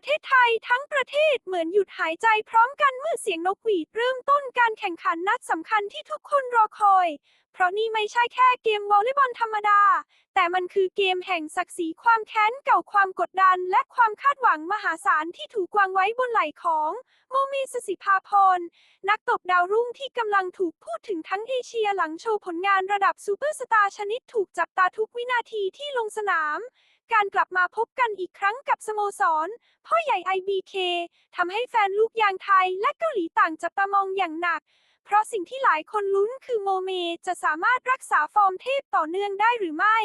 ประเทศไทยทั้งประเทศเหมือนหยุดหายใจพร้อมกันเมื่อเสียงนกหวีดเริ่มต้นการแข่งขันนัดสำคัญที่ทุกคนรอคอย เพราะนี่ไม่ใช่แค่เกมวอลเลย์บอลธรรมดา แต่มันคือเกมแห่งศักดิ์ศรีความแค้นเก่าความกดดัน และความคาดหวังมหาศาลที่ถูกวางไว้บนไหล่ของโมเมสสิภาพร นักตบดาวรุ่งที่กำลังถูกพูดถึงทั้งเอเชียหลังโชว์ผลงานระดับซูเปอร์สตาร์ชนิดถูกจับตาทุกวินาทีที่ลงสนาม การกลับมาพบกันอีกครั้งกับสโมสร พ่อใหญ่ IBK ทำให้แฟนลูกยางไทยและเกาหลีต่างจับตามองอย่างหนัก เพราะสิ่งที่หลายคนลุ้นคือโมเมจะสามารถรักษาฟอร์มเทพต่อเนื่องได้หรือไม่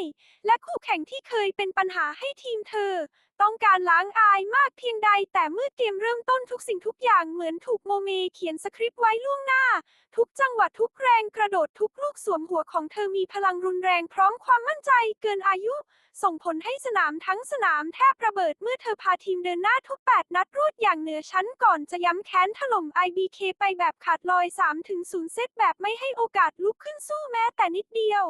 และคู่แข่งที่เคยเป็นปัญหาให้ทีมเธอ ต้องการล้างอายมากเพียงใด แต่เมื่อเกมเริ่มต้นทุกสิ่งทุกอย่างเหมือนถูกโมเมเขียนสคริปต์ไว้ล่วงหน้า ทุกจังหวะทุกแรงกระโดดทุกลูกสวมหัวของเธอมีพลังรุนแรงพร้อมความมั่นใจเกินอายุ ส่งผลให้สนามทั้งสนามแทบระเบิดเมื่อเธอพาทีมเดินหน้าทุก 8 นัดรวดอย่างเหนือชั้นก่อนจะย้ำแค้นถล่ม IBK ไปแบบขาดลอย 3-0 เซตแบบไม่ให้โอกาสลุกขึ้นสู้แม้แต่นิดเดียว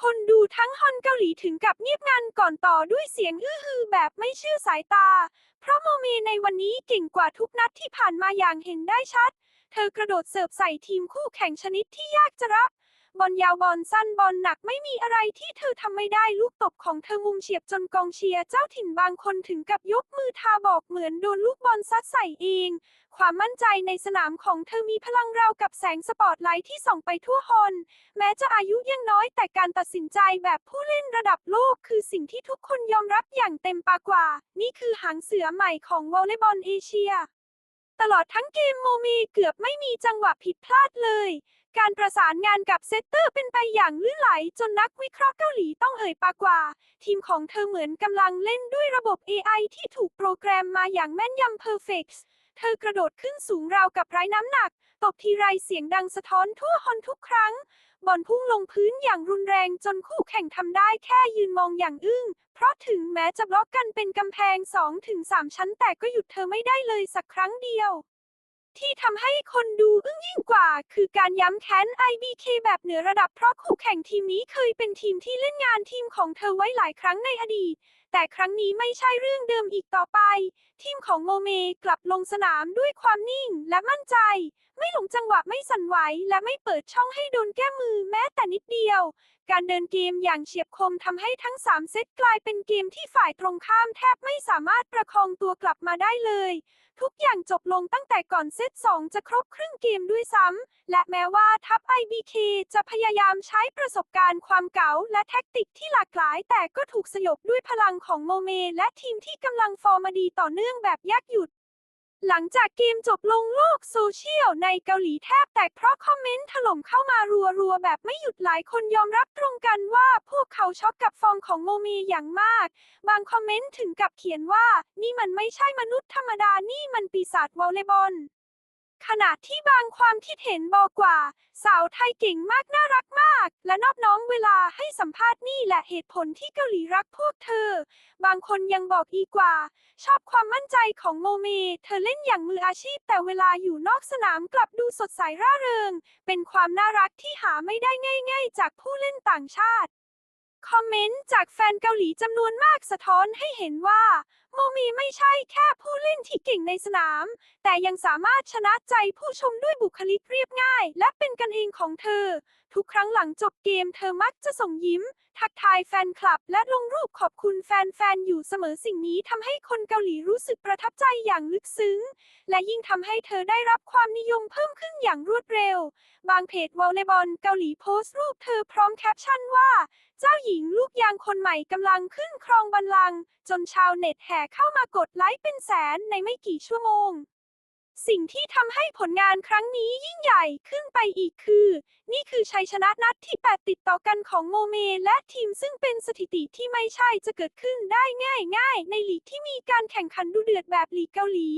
คนดูทั้งฮอนเกาหลีถึงกับเงียบงันก่อนต่อด้วยเสียงอื้อฮือแบบไม่เชื่อสายตา เพราะโมเมในวันนี้เก่งกว่าทุกนัดที่ผ่านมาอย่างเห็นได้ชัด เธอกระโดดเสิร์ฟใส่ทีมคู่แข่งชนิดที่ยากจะรับบอลยาวบอลสั้นบอลหนักไม่มีอะไรที่เธอทำไม่ได้ลูกตบของเธอมุมเฉียบจนกองเชียร์เจ้าถิ่นบางคนถึงกับยกมือทาบอกเหมือนโดนลูกบอลซัดใส่เอง ความมั่นใจในสนามของเธอมีพลังราวกับแสงสปอตไลท์ที่ส่องไปทั่วฮอนแม้จะอายุยังน้อยแต่การตัดสินใจแบบผู้เล่นระดับโลก คือสิ่งที่ทุกคนยอมรับอย่างเต็มปากว่า นี่คือหางเสือใหม่ของวอลเลย์บอลเอเชีย ตลอดทั้งเกมโมเมเกือบไม่มีจังหวะผิดพลาดเลย การประสานงานกับเซตเตอร์เป็นไปอย่างลื่นไหลจนนักวิเคราะห์เกาหลีต้องเอ่ยปากว่า ทีมของเธอเหมือนกำลังเล่นด้วยระบบ AI ที่ถูกโปรแกรมมาอย่างแม่นยำเพอร์เฟกต์ เธอกระโดดขึ้นสูงราวกับไร้น้ำหนัก ตบทีไรเสียงดังสะท้อนทั่วฮอนทุกครั้ง บอลพุ่งลงพื้นอย่างรุนแรงจนคู่แข่งทำได้แค่ยืนมองอย่างอึ้ง เพราะถึงแม้จะบล็อกกันเป็นกำแพง 2-3 ชั้นแต่ก็หยุดเธอไม่ได้เลยสักครั้งเดียว ที่ทำให้คนดูอึ้งยิ่งกว่า คือการย้ำแค้น IBK แบบเหนือระดับเพราะคู่แข่งทีมนี้เคยเป็นทีมที่เล่นงานทีมของเธอไว้หลายครั้งในอดีต แต่ครั้งนี้ไม่ใช่เรื่องเดิมอีกต่อไป ทีมของโมเมกลับลงสนามด้วยความนิ่งและมั่นใจ ไม่หลงจังหวะไม่สั่นไหวและไม่เปิดช่องให้โดนแก้มือแม้แต่นิดเดียว การเดินเกมอย่างเฉียบคมทำให้ทั้ง 3 เซตกลายเป็นเกมที่ฝ่ายตรงข้ามแทบไม่สามารถประคองตัวกลับมาได้เลย ทุกอย่างจบลงตั้งแต่ก่อนเซต2จะครบครึ่งเกมด้วยซ้ำ และแม้ว่าทัพ IBK จะพยายามใช้ประสบการณ์ความเก๋าและแท็กติกที่หลากหลาย แต่ก็ถูกสยบด้วยพลังของโมเม และทีมที่กำลังฟอร์มดีต่อเนื่องแบบยกหยุด หลังจากเกมจบลงโลกโซเชียลในเกาหลีแทบแตกเพราะคอมเมนต์ถล่มเข้ามารัวๆ แบบไม่หยุดหลายคนยอมรับตรงกันว่าพวกเขาช็อกกับฟอร์มของโมเมอย่างมาก บางคอมเมนต์ถึงกับเขียนว่า นี่มันไม่ใช่มนุษย์ธรรมดา นี่มันปีศาจวอลเลย์บอล ขณะที่บางความคิดเห็นบอกว่า สาวไทยเก่งมากน่ารักมาก และนอบน้อมเวลาให้สัมภาษณ์นี่แหละเหตุผลที่เกาหลีรักพวกเธอ บางคนยังบอกอีกว่า ชอบความมั่นใจของโมเม เธอเล่นอย่างมืออาชีพ แต่เวลาอยู่นอกสนามกลับดูสดใสร่าเริง เป็นความน่ารักที่หาไม่ได้ง่าย ๆ จากผู้เล่นต่างชาติคอมเมนต์จากแฟนเกาหลีจำนวนมากสะท้อนให้เห็นว่า โมมีไม่ใช่แค่ผู้เล่นที่เก่งในสนาม แต่ยังสามารถชนะใจผู้ชมด้วยบุคลิกเรียบง่าย และเป็นกันเองของเธอ ทุกครั้งหลังจบเกมเธอมักจะส่งยิ้ม ทักทายแฟนคลับ และลงรูปขอบคุณแฟนๆ อยู่เสมอสิ่งนี้ทำให้คนเกาหลีรู้สึกประทับใจอย่างลึกซึ้ง และยิ่งทำให้เธอได้รับความนิยมเพิ่มขึ้นอย่างรวดเร็ว บางเพจวอลเลย์บอลเกาหลีโพสต์รูปเธอพร้อมแคปชั่นว่า เจ้าหญิงลูกยางคนใหม่กำลังขึ้นครองบัลลังก์จนชาวเน็ตแห่เข้ามากดไลค์เป็นแสนในไม่กี่ชั่วโมง สิ่งที่ทำให้ผลงานครั้งนี้ยิ่งใหญ่ขึ้นไปอีกคือ นี่คือชัยชนะนัดที่ 8 ติดต่อกันของโมเม และทีมซึ่งเป็นสถิติที่ไม่ใช่จะเกิดขึ้นได้ง่ายๆ ในลีกที่มีการแข่งขันดูเดือดแบบลีกเกาหลี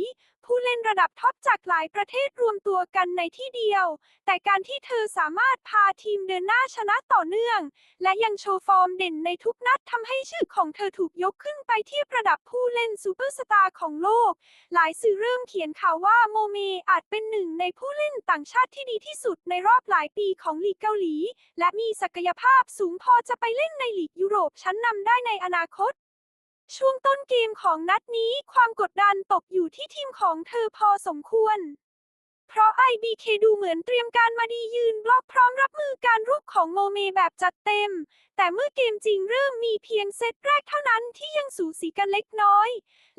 ผู้เล่นระดับท็อปจากหลายประเทศรวมตัวกันในที่เดียว แต่การที่เธอสามารถพาทีมเดินหน้าชนะต่อเนื่อง และยังโชว์ฟอร์มเด่นในทุกนัดทำให้ชื่อของเธอถูกยกขึ้นไปทียบระดับผู้เล่นซูเปอร์สตาร์ของโลก หลายสื่อเริ่มเขียนข่าวว่าโมเมอาจเป็นหนึ่งในผู้เล่นต่างชาติที่ดีที่สุดในรอบหลายปีของลีกเกาหลี และมีศักยภาพสูงพอจะไปเล่นในลีกยุโรปชั้นนำได้ในอนาคต ช่วงต้นเกมของนัดนี้ความกดดันตกอยู่ที่ทีมของเธอพอสมควร เพราะ IBK ดูเหมือนเตรียมการมาดียืนบล็อกพร้อมรับมือการรุกของโมเมแบบจัดเต็ม แต่เมื่อเกมจริงเริ่มมีเพียงเซตแรกเท่านั้นที่ยังสูสีกันเล็กน้อย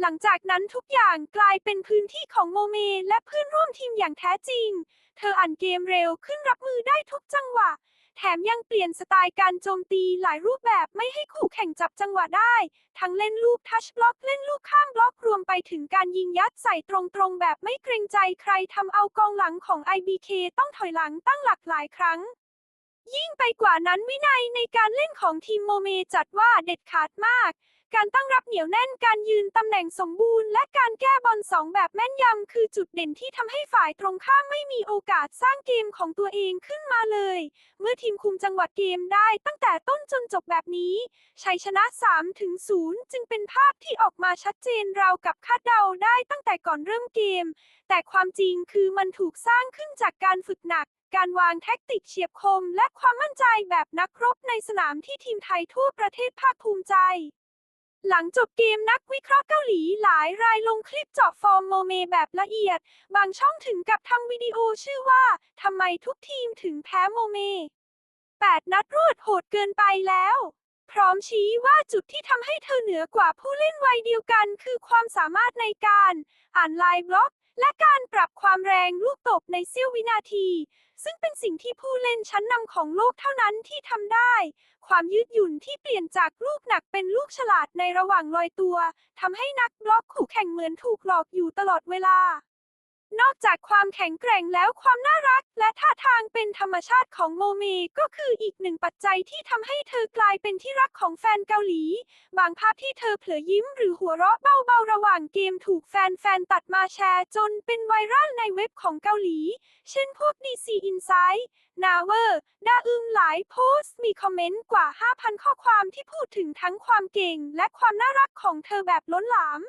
หลังจากนั้นทุกอย่างกลายเป็นพื้นที่ของโมเมและเพื่อนร่วมทีมอย่างแท้จริง เธออ่านเกมเร็วขึ้นรับมือได้ทุกจังหวะ แถมยังเปลี่ยนสไตล์การโจมตีหลายรูปแบบไม่ให้คู่แข่งจับจังหวะได้ ทั้งเล่นลูกทัชบล็อกเล่นลูกข้ามบล็อกรวมไปถึงการยิงยัดใส่ตรงๆ แบบไม่เกรงใจใครทำเอากองหลังของ IBK ต้องถอยหลังตั้งหลักหลายครั้ง ยิ่งไปกว่านั้นวินัยในการเล่นของทีมโมเมจัดว่าเด็ดขาดมาก การตั้งรับเหนียวแน่น การยืนตำแหน่งสมบูรณ์ และการแก้บอลสองแบบแม่นยำ คือจุดเด่นที่ทำให้ฝ่ายตรงข้ามไม่มีโอกาสสร้างเกมของตัวเองขึ้นมาเลย เมื่อทีมคุมจังหวะเกมได้ตั้งแต่ต้นจนจบแบบนี้ ชัยชนะ 3 ถึง 0 จึงเป็นภาพที่ออกมาชัดเจนราวกับคาดเดาได้ตั้งแต่ก่อนเริ่มเกม แต่ความจริงคือมันถูกสร้างขึ้นจากการฝึกหนักการวางแท็กติกเฉียบคมและความมั่นใจแบบนักรบในสนามที่ทีมไทยทั่วประเทศภาคภูมิใจ หลังจบเกมนักวิเคราะห์เกาหลีหลายรายลงคลิปเจาะฟอร์มโมเมแบบละเอียด บางช่องถึงกับทำวิดีโอชื่อว่าทำไมทุกทีมถึงแพ้โมเม 8 นัดรวดโหดเกินไปแล้ว พร้อมชี้ว่าจุดที่ทำให้เธอเหนือกว่าผู้เล่นวัยเดียวกัน คือความสามารถในการ อ่านไลน์บล็อก และการปรับความแรงลูกตบในเสี้ยววินาที ซึ่งเป็นสิ่งที่ผู้เล่นชั้นนำของโลกเท่านั้นที่ทำได้ ความยืดหยุ่นที่เปลี่ยนจากลูกหนักเป็นลูกฉลาดในระหว่างลอยตัวทำให้นักบล็อกขู่แข่งเหมือนถูกหลอกอยู่ตลอดเวลา นอกจากความแข็งแกร่งแล้วความน่ารัก และท่าทางเป็นธรรมชาติของโมเม ก็คืออีกหนึ่งปัจจัยที่ทำให้เธอกลายเป็นที่รักของแฟนเกาหลี บางภาพที่เธอเผลอยิ้มหรือหัวเราะเบาๆ ระหว่างเกมถูกแฟนๆ ตัดมาแชร์จนเป็นไวรัลในเว็บของเกาหลี เช่นพวก DC Insight นาเวอร์ดาอึมหลายโพสต์มีคอมเมนต์กว่า 5,000 ข้อความที่พูดถึงทั้งความเก่ง และความน่ารักของเธอแบบล้นหลาม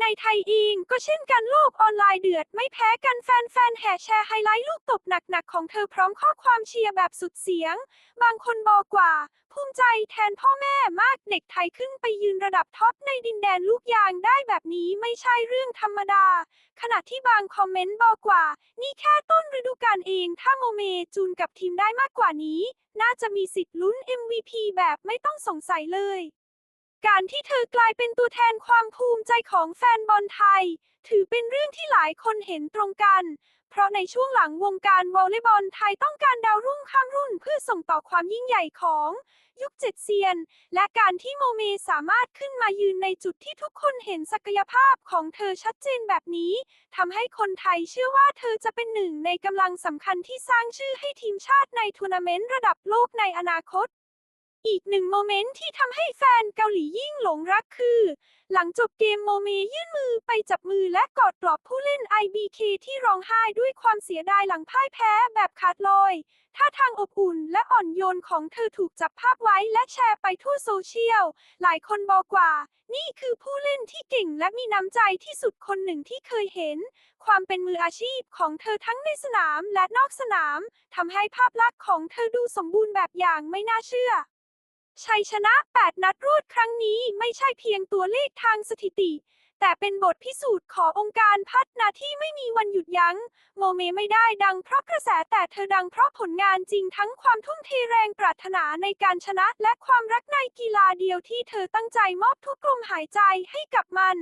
ในไทยเองก็เช่นกันโลกออนไลน์เดือดไม่แพ้กันแฟนๆแห่แชร์ไฮไลท์ลูกตบหนักๆ ของเธอพร้อมข้อความเชียร์แบบสุดเสียง บางคนบอกว่า ภูมิใจแทนพ่อแม่มากเด็กไทยขึ้นไปยืนระดับท็อปในดินแดนลูกยางได้แบบนี้ไม่ใช่เรื่องธรรมดา ขณะที่บางคอมเมนต์บอกว่า นี่แค่ต้นฤดูกาลเองถ้าโมเมจูนกับทีมได้มากกว่านี้ น่าจะมีสิทธิ์ลุ้น MVP แบบไม่ต้องสงสัยเลย การที่เธอกลายเป็นตัวแทนความภูมิใจของแฟนบอลไทย ถือเป็นเรื่องที่หลายคนเห็นตรงกัน เพราะในช่วงหลังวงการวอลเลย์บอลไทยต้องการดาวรุ่งข้ามรุ่นเพื่อส่งต่อความยิ่งใหญ่ของยุคเจ็ดเซียน และการที่โมเมสามารถขึ้นมายืนในจุดที่ทุกคนเห็นศักยภาพของเธอชัดเจนแบบนี้ทำให้คนไทยเชื่อว่าเธอจะเป็นหนึ่งในกำลังสำคัญที่สร้างชื่อให้ทีมชาติในทัวร์นาเมนต์ระดับโลกในอนาคต อีกหนึ่งโมเมนต์ที่ทำให้แฟนเกาหลียิ่งหลงรักคือ หลังจบเกมโมเมยื่นมือไปจับมือและกอดปลอบผู้เล่น IBK ที่ร้องไห้ด้วยความเสียดายหลังพ่ายแพ้แบบขาดลอยท่าทางอบอุ่นและอ่อนโยนของเธอถูกจับภาพไว้และแชร์ไปทั่วโซเชียล หลายคนบอกว่า นี่คือผู้เล่นที่เก่งและมีน้ำใจที่สุดคนหนึ่งที่เคยเห็น ความเป็นมืออาชีพของเธอทั้งในสนามและนอกสนามทำให้ภาพลักษณ์ของเธอดูสมบูรณ์แบบอย่างไม่น่าเชื่อ ชัยชนะ 8 นัดรวดครั้งนี้ไม่ใช่เพียงตัวเลขทางสถิติ แต่เป็นบทพิสูจน์ขององค์การพัฒนาที่ไม่มีวันหยุดยัง้ง โมเมไม่ได้ดังเพราะกระแสแต่เธอดังเพราะผลงานจริงทั้งความทุ่มเทแรงปรารถนาในการชนะและความรักในกีฬาเดียวที่เธอตั้งใจมอบทุกลมหายใจให้กับมัน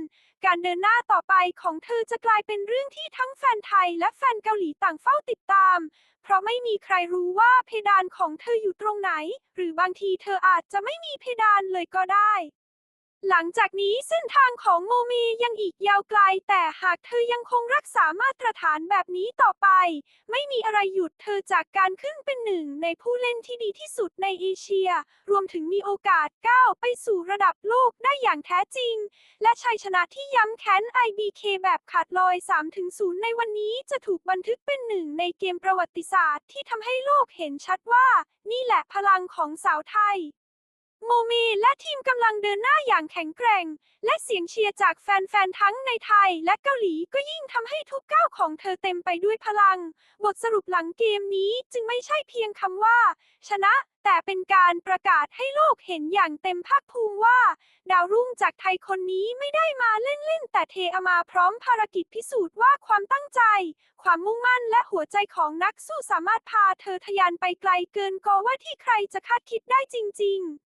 การเดินหน้าต่อไปของเธอจะกลายเป็นเรื่องที่ทั้งแฟนไทยและแฟนเกาหลีต่างเฝ้าติดตาม เพราะไม่มีใครรู้ว่าเพดานของเธออยู่ตรงไหน หรือบางทีเธออาจจะไม่มีเพดานเลยก็ได้ หลังจากนี้เส้นทางของโมเมยังอีกยาวไกล แต่หากเธอยังคงรักษามาตรฐานแบบนี้ต่อไป ไม่มีอะไรหยุดเธอจากการขึ้นเป็นหนึ่งในผู้เล่นที่ดีที่สุดในเอเชีย รวมถึงมีโอกาสก้าวไปสู่ระดับโลกได้อย่างแท้จริง และชัยชนะที่ย้ำแค้น IBK แบบขาดลอย 3-0 ในวันนี้จะถูกบันทึกเป็นหนึ่งในเกมประวัติศาสตร์ที่ทำให้โลกเห็นชัดว่า นี่แหละพลังของสาวไทย โมเมและทีมกำลังเดินหน้าอย่างแข็งแกร่ง และเสียงเชียร์จากแฟน ๆ ทั้งในไทยและเกาหลีก็ยิ่งทำให้ทุกก้าวของเธอเต็มไปด้วยพลัง บทสรุปหลังเกมนี้จึงไม่ใช่เพียงคำว่า ชนะ แต่เป็นการประกาศให้โลกเห็นอย่างเต็มภาคภูมิว่า ดาวรุ่งจากไทยคนนี้ไม่ได้มาเล่น ๆ แต่เทอามาพร้อมภารกิจพิสูจน์ว่าความตั้งใจ ความมุ่งมั่นและหัวใจของนักสู้สามารถพาเธอทะยานไปไกลเกินกว่าที่ใครจะคาดคิดได้จริง ๆ